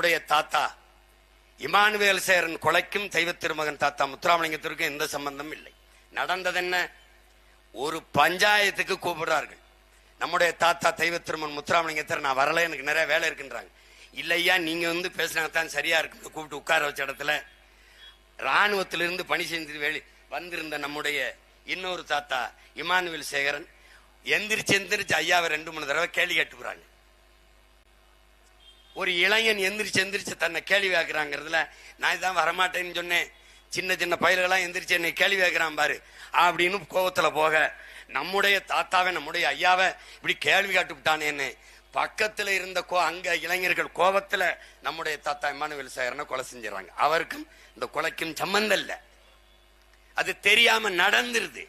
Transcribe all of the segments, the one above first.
நம்முடைய தாத்தா இமானுவேல் சேரன் கொலைக்கும் தெய்வ திருமகன் தாத்தா முத்துராமலிங்கத்திற்கும் எந்த சம்பந்தம் இல்லை. நடந்தது என்ன? ஒரு பஞ்சாயத்துக்கு கூப்பிடுறார்கள். நம்முடைய தாத்தா தெய்வ திருமன் முத்துராமலிங்கத்தர் நான் வரல எனக்கு நிறைய வேலை இருக்குன்றாங்க. இல்லையா நீங்க வந்து பேசினா தான் சரியா இருக்கு கூப்பிட்டு உட்கார வச்ச இடத்துல இராணுவத்திலிருந்து பணி செஞ்சு வெளி வந்திருந்த நம்முடைய இன்னொரு தாத்தா இமானுவேல் சேகரன் எந்திரிச்சு எந்திரிச்சு ஐயாவை ரெண்டு மூணு தடவை கேள்வி கேட்டுக்கிறாங்க. ஒரு இளைஞன் எந்திரிச்சு எந்திரிச்சு தன்னை கேள்வி ஆக்குறாங்கிறதுல நான் இதான் வரமாட்டேன்னு சொன்னேன். சின்ன சின்ன பயல்களாம் எந்திரிச்சு என்னை கேள்வி ஆக்குறான் பாரு. அப்படின்னு கோவத்துல போக நம்முடைய தாத்தாவை நம்முடைய ஐயாவை இப்படி கேள்வி கேட்டுவிட்டானேன்னு பக்கத்துல இருந்த கோ அங்க இளைஞர்கள் கோபத்துல நம்முடைய தாத்தா இமானுவேல் சேகரனை கொலை செஞ்சிடறாங்க. அவருக்கும் இந்த கொலைக்கும் சம்பந்தம் இல்லை. அது தெரியாம நடந்துருது.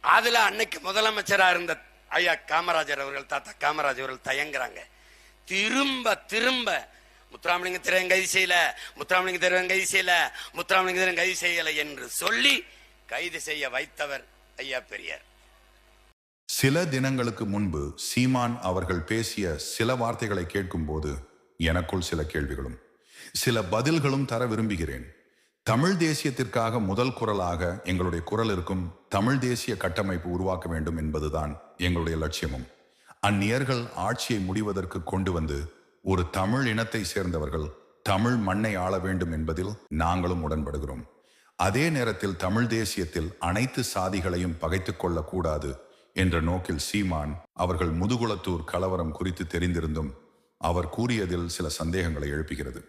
அதுல அன்னைக்கு முதலமைச்சரா இருந்த ஐயா காமராஜர் அவர்கள் தாத்தா காமராஜர் அவர்கள் தயங்குறாங்க. திரும்ப திரும்ப. முத்துராமலிங்க திரையன் கைது செய்யல. முத்துராமலிங்க திரையன் கைது செய்யல. முத்துராமலிங்க திறன் கைது செய்யல என்று சொல்லி கைது செய்ய வைத்தவர் ஐயா பெரியார். சில தினங்களுக்கு முன்பு சீமான் அவர்கள் பேசிய சில வார்த்தைகளை கேட்கும்போது எனக்குள் சில கேள்விகளும் சில பதில்களும் தர விரும்புகிறேன். தமிழ் தேசியத்திற்காக முதல் குரலாக எங்களுடைய குரல் இருக்கும் தமிழ் தேசிய கட்டமைப்பு உருவாக்க வேண்டும் என்பதுதான் எங்களுடைய லட்சியமும். அந்நியர்கள் ஆட்சியை முடிவதற்கு கொண்டு வந்து ஒரு தமிழ் இனத்தை சேர்ந்தவர்கள் தமிழ் மண்ணை ஆள வேண்டும் என்பதில் நாங்களும் உடன்படுகிறோம். அதே நேரத்தில் தமிழ் தேசியத்தில் அனைத்து சாதிகளையும் பகைத்துக் கொள்ளக்கூடாது என்ற நோக்கில் சீமான் அவர்கள் முதுகுளத்தூர் கலவரம் குறித்து தெரிந்திருந்தும் அவர் கூறியதில் சில சந்தேகங்களை எழுப்புகிறது.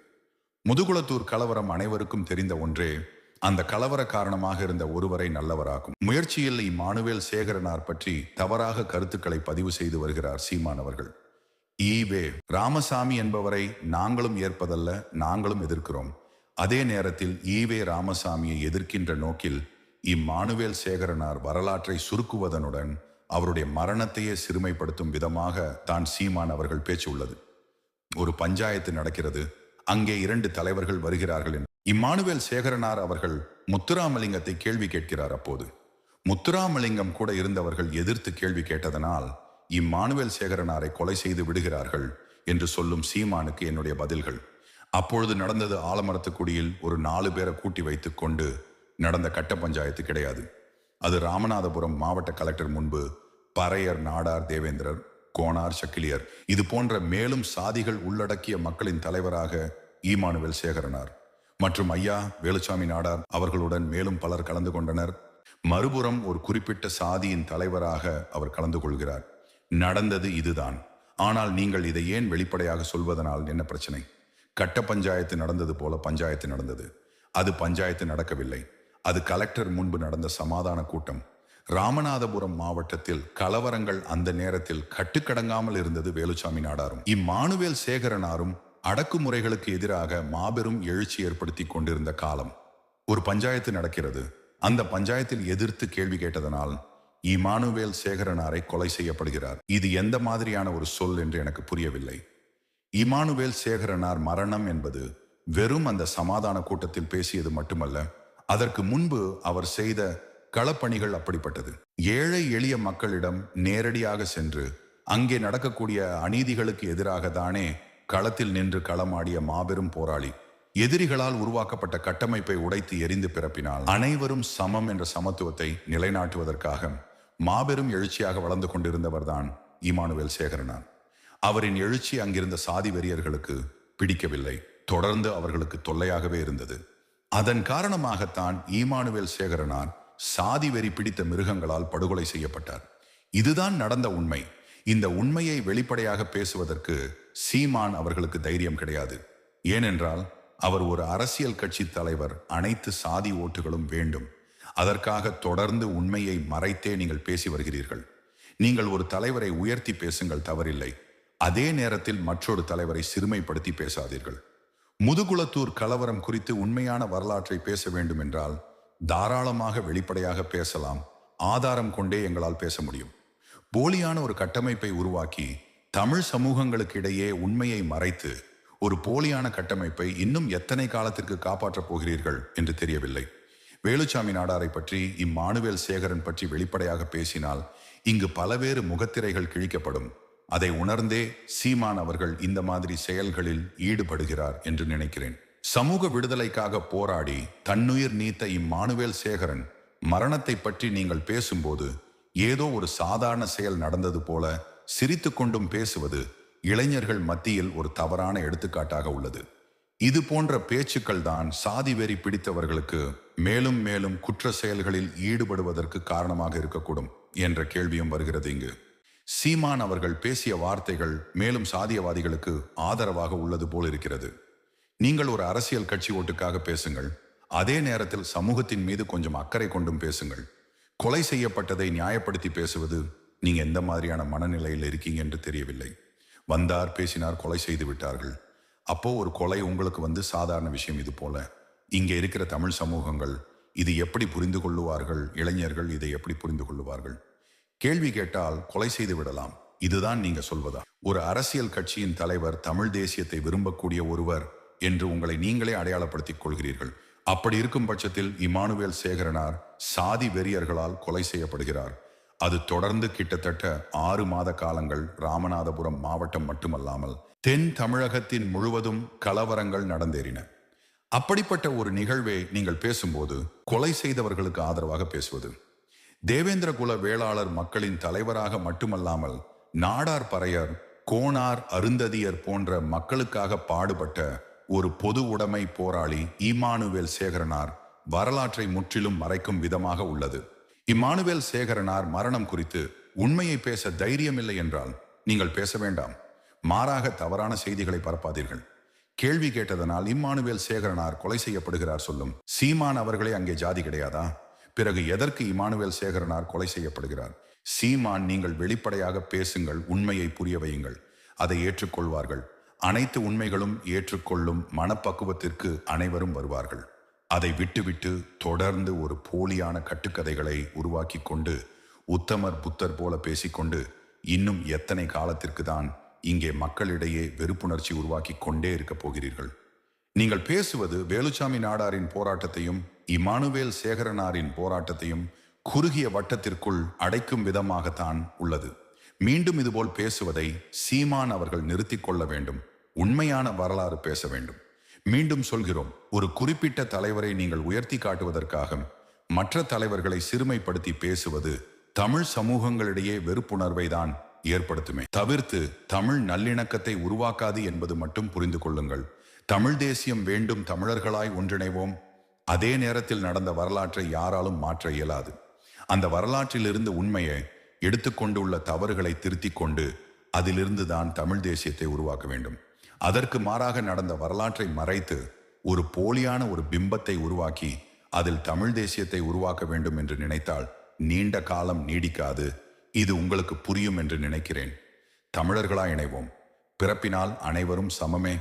முதுகுளத்தூர் கலவரம் அனைவருக்கும் தெரிந்த ஒன்றே அந்த கலவர காரணமாக இருந்த ஒருவரை நல்லவராகும் முயற்சியில் இம்மானுவேல் சேகரனார் பற்றி தவறாக கருத்துக்களை பதிவு செய்து வருகிறார் சீமானவர்கள் ஈவே ராமசாமி என்பவரை நாங்களும் ஏற்பதல்ல நாங்களும் எதிர்க்கிறோம். அதே நேரத்தில் ஈவே ராமசாமியை எதிர்க்கின்ற நோக்கில் இம்மானுவேல் சேகரனார் வரலாற்றை சுருக்குவதனுடன் அவருடைய மரணத்தையே சிறுமைப்படுத்தும் விதமாக தான் சீமான் அவர்கள் பேச்சு உள்ளது. ஒரு பஞ்சாயத்து நடக்கிறது. அங்கே இரண்டு தலைவர்கள் வருகிறார்கள் இம்மானுவேல் சேகரனார் அவர்கள் முத்துராமலிங்கத்தை கேள்வி கேட்கிறார் அப்போது. முத்துராமலிங்கம் கூட இருந்தவர்கள் எதிர்த்து கேள்வி கேட்டதனால் இம்மானுவேல் சேகரனாரை கொலை செய்து விடுகிறார்கள் என்று சொல்லும் சீமானுக்கு என்னுடைய பதில்கள். அப்பொழுது நடந்தது ஆலமரத்துக்குடியில் ஒரு நாலு பேரை கூட்டி வைத்துக் கொண்டு நடந்த கட்ட பஞ்சாயத்து கிடையாது. அது ராமநாதபுரம் மாவட்ட கலெக்டர் முன்பு பறையர் நாடார் தேவேந்திரர் கோனார் சக்கிலியர். இது போன்ற மேலும் சாதிகள் உள்ளடக்கிய மக்களின் தலைவராக ஈமானுவேல் சேகரனார். மற்றும் ஐயா வேலுச்சாமி நாடார் அவர்களுடன் மேலும் பலர் கலந்து கொண்டனர். மறுபுறம் ஒரு குறிப்பிட்ட சாதியின் தலைவராக அவர் கலந்து கொள்கிறார். நடந்தது இதுதான். ஆனால் நீங்கள் இதை ஏன் வெளிப்படையாக சொல்வதனால் என்ன பிரச்சனை? கட்ட பஞ்சாயத்து நடந்தது போல பஞ்சாயத்து நடந்தது. அது பஞ்சாயத்து நடக்கவில்லை. அது கலெக்டர் முன்பு நடந்த சமாதான கூட்டம். ராமநாதபுரம் மாவட்டத்தில் கலவரங்கள் அந்த நேரத்தில் கட்டுக்கடங்காமல் இருந்தது வேலுச்சாமி நாடாரும். இம்மானுவேல் சேகரனாரும் அடக்குமுறைகளுக்கு எதிராக மாபெரும் எழுச்சி ஏற்படுத்தி கொண்டிருந்த காலம் ஒரு பஞ்சாயத்து நடக்கிறது. அந்த பஞ்சாயத்தில் எதிர்த்து கேள்வி கேட்டதனால் இமானுவேல் சேகரனாரை கொலை செய்யப்படுகிறார். இது எந்த மாதிரியான ஒரு சொல் என்று எனக்கு புரியவில்லை. இமானுவேல் சேகரனார் மரணம் என்பது வெறும் அந்த சமாதான கூட்டத்தில் பேசியது மட்டுமல்ல அதற்கு முன்பு அவர் செய்த களப்பணிகள் அப்படிப்பட்டது. ஏழை எளிய மக்களிடம் நேரடியாக சென்று அங்கே நடக்கக்கூடிய அநீதிகளுக்கு எதிராக தானே களத்தில் நின்று களமாடிய மாபெரும் போராளி எதிரிகளால் உருவாக்கப்பட்ட கட்டமைப்பை உடைத்து எரிந்து பிறப்பினால் அனைவரும் சமம் என்ற சமத்துவத்தை நிலைநாட்டுவதற்காக மாபெரும் எழுச்சியாக வளர்ந்து கொண்டிருந்தவர்தான் இமானுவேல் சேகரனார். அவரின் எழுச்சி அங்கிருந்த சாதி வெறியர்களுக்கு பிடிக்கவில்லை. தொடர்ந்து அவர்களுக்கு தொல்லையாகவே இருந்தது. அதன் காரணமாகத்தான் ஈமானுவேல் சேகரனார் சாதி வெறி பிடித்த மிருகங்களால் படுகொலை செய்யப்பட்டார். இதுதான் நடந்த உண்மை. இந்த உண்மையை வெளிப்படையாக பேசுவதற்கு சீமான் அவர்களுக்கு தைரியம் கிடையாது. ஏனென்றால் அவர் ஒரு அரசியல் கட்சி தலைவர் அனைத்து சாதி ஓட்டுகளும் வேண்டும். அதற்காக தொடர்ந்து உண்மையை மறைத்தே நீங்கள் பேசி வருகிறீர்கள். நீங்கள் ஒரு தலைவரை உயர்த்தி பேசுங்கள் தவறில்லை. அதே நேரத்தில் மற்றொரு தலைவரை சிறுமைப்படுத்தி பேசாதீர்கள். முதுகுளத்தூர் கலவரம் குறித்து உண்மையான வரலாற்றை பேச வேண்டும் என்றால் தாராளமாக வெளிப்படையாக பேசலாம். ஆதாரம் கொண்டே எங்களால் பேச முடியும். போலியான ஒரு கட்டமைப்பை உருவாக்கி தமிழ் சமூகங்களுக்கு இடையே உண்மையை மறைத்து ஒரு போலியான கட்டமைப்பை இன்னும் எத்தனை காலத்திற்கு காப்பாற்றப் போகிறீர்கள் என்று தெரியவில்லை. வேலுச்சாமி நாடாரை பற்றி இம்மானுவேல் சேகரன் பற்றி வெளிப்படையாக பேசினால் இங்கு பலவேறு முகத்திரைகள் கிழிக்கப்படும். அதை உணர்ந்தே சீமான் அவர்கள் இந்த மாதிரி செயல்களில் ஈடுபடுகிறார் என்று நினைக்கிறேன். சமூக விடுதலைக்காக போராடி தன்னுயிர் நீத்த இம்மானுவேல் சேகரன் மரணத்தை பற்றி நீங்கள் பேசும்போது ஏதோ ஒரு சாதாரண செயல் நடந்தது போல சிரித்து கொண்டும் பேசுவது இளைஞர்கள் மத்தியில் ஒரு தவறான எடுத்துக்காட்டாக உள்ளது. இது போன்ற பேச்சுக்கள் தான் சாதி வெறி பிடித்தவர்களுக்கு மேலும் மேலும் குற்ற செயல்களில் ஈடுபடுவதற்கு காரணமாக இருக்கக்கூடும் என்ற கேள்வியும் வருகிறது இங்கு. சீமான் அவர்கள் பேசிய வார்த்தைகள் மேலும் சாதியவாதிகளுக்கு ஆதரவாக உள்ளது போல் இருக்கிறது. நீங்கள் ஒரு அரசியல் கட்சி ஓட்டுக்காக பேசுங்கள். அதே நேரத்தில் சமூகத்தின் மீது கொஞ்சம் அக்கறை கொண்டும் பேசுங்கள். கொலை செய்யப்பட்டதை நியாயப்படுத்தி பேசுவது நீங்க எந்த மாதிரியான மனநிலையில் இருக்கீங்க என்று தெரியவில்லை. வந்தார் பேசினார் கொலை செய்து விட்டார்கள். அப்போ ஒரு கொலை உங்களுக்கு வந்து சாதாரண விஷயம் இது போல. இங்கே இருக்கிற தமிழ் சமூகங்கள் இது எப்படி புரிந்து கொள்ளுவார்கள்? இளைஞர்கள் இதை எப்படி புரிந்து கொள்ளுவார்கள்? கேள்வி கேட்டால் கொலை செய்து விடலாம். இதுதான் நீங்க சொல்வதா? ஒரு அரசியல் கட்சியின் தலைவர் தமிழ் தேசியத்தை விரும்பக்கூடிய ஒருவர் என்று உங்களை நீங்களே அடையாளப்படுத்திக் கொள்கிறீர்கள். அப்படி இருக்கும் பட்சத்தில் இமானுவேல் சேகரனார் சாதி வெறியர்களால் கொலை செய்யப்படுகிறார். அது தொடர்ந்து கிட்டத்தட்ட ஆறு மாத காலங்கள் ராமநாதபுரம் மாவட்டம் மட்டுமல்லாமல் தென் தமிழகத்தின் முழுவதும் கலவரங்கள் நடந்தேறின. அப்படிப்பட்ட ஒரு நிகழ்வை நீங்கள் பேசும்போது கொலை செய்தவர்களுக்கு ஆதரவாக பேசுவது. தேவேந்திர குல வேளாளர் மக்களின் தலைவராக மட்டுமல்லாமல் நாடார் பறையர் கோணார் அருந்ததியர் போன்ற மக்களுக்காக பாடுபட்ட ஒரு பொது உடைமை போராளி ஈமானுவேல் சேகரனார் வரலாற்றை முற்றிலும் மறைக்கும் விதமாக உள்ளது. இம்மானுவேல் சேகரனார் மரணம் குறித்து உண்மையை பேச தைரியமில்லை என்றால் நீங்கள் பேச வேண்டாம். மாறாக தவறான செய்திகளை பரப்பாதீர்கள். கேள்வி கேட்டதனால் இம்மானுவேல் சேகரனார் கொலை செய்யப்படுகிறார் சொல்லும். சீமான் அவர்களே அங்கே ஜாதி கிடையாதா? பிறகு எதற்கு இமானுவேல் சேகரனார் கொலை செய்யப்படுகிறார்? சீமான் நீங்கள் வெளிப்படையாக பேசுங்கள் உண்மையை புரிய வையுங்கள். அதை ஏற்றுக்கொள்வார்கள். அனைத்து உண்மைகளும் ஏற்றுக்கொள்ளும் மனப்பக்குவத்திற்கு அனைவரும் வருவார்கள். அதை விட்டுவிட்டு தொடர்ந்து ஒரு போலியான கட்டுக்கதைகளை உருவாக்கி கொண்டு உத்தமர் புத்தர் போல பேசிக்கொண்டு இன்னும் எத்தனை காலத்திற்கு தான் இங்கே மக்களிடையே வெறுப்புணர்ச்சி உருவாக்கி கொண்டே இருக்கப் போகிறீர்கள்? நீங்கள் பேசுவது வேலுச்சாமி நாடாரின் போராட்டத்தையும் இமானுவேல் சேகரனாரின் போராட்டத்தையும் குறுகிய வட்டத்திற்குள் அடைக்கும் விதமாகத்தான் உள்ளது. மீண்டும் இதுபோல் பேசுவதை சீமான் அவர்கள் நிறுத்திக் கொள்ள வேண்டும். உண்மையான வரலாறு பேச வேண்டும். மீண்டும் சொல்கிறோம் ஒரு குறிப்பிட்ட தலைவரை நீங்கள் உயர்த்தி காட்டுவதற்காக மற்ற தலைவர்களை சிறுமைப்படுத்தி பேசுவது தமிழ் சமூகங்களிடையே வெறுப்புணர்வை தான் ஏற்படுத்துமே. தவிர்த்து தமிழ் நல்லிணக்கத்தை உருவாக்காது என்பது மட்டும் புரிந்து கொள்ளுங்கள். தமிழ் தேசியம் வேண்டும் தமிழர்களாய் ஒன்றிணைவோம். அதே நேரத்தில் நடந்த வரலாற்றை யாராலும் மாற்ற இயலாது. அந்த வரலாற்றிலிருந்து உண்மையை எடுத்துக்கொண்டுள்ள தவறுகளை திருத்திக் கொண்டு அதிலிருந்து தான் தமிழ் தேசியத்தை உருவாக்க வேண்டும். அதற்கு மாறாக நடந்த வரலாற்றை மறைத்து ஒரு போலியான ஒரு பிம்பத்தை உருவாக்கி அதில் தமிழ் தேசியத்தை உருவாக்க வேண்டும் என்று நினைத்தால் நீண்ட காலம் நீடிக்காது. இது உங்களுக்கு புரியும் என்று நினைக்கிறேன். தமிழர்களா இணைவோம். பிறப்பினால் அனைவரும் சமமே.